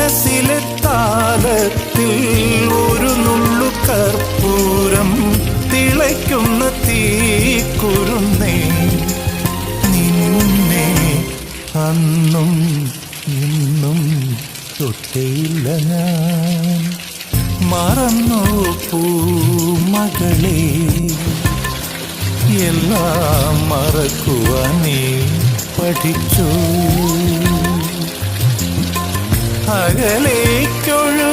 മനസ്സിലെ താലത്തിൽ ഒരു നുള്ളു കർപ്പൂരം തിളയ്ക്കുന്ന തീക്കുരുന്നേ. നിന്നെ അന്നും ഇന്നും തൊട്ടേയില്ല ഞാൻ. മറന്നു പൂമകളെ എല്ലാം മറക്കുവാനേ പഠിച്ചു? അകലേക്കൊഴുകുന്ന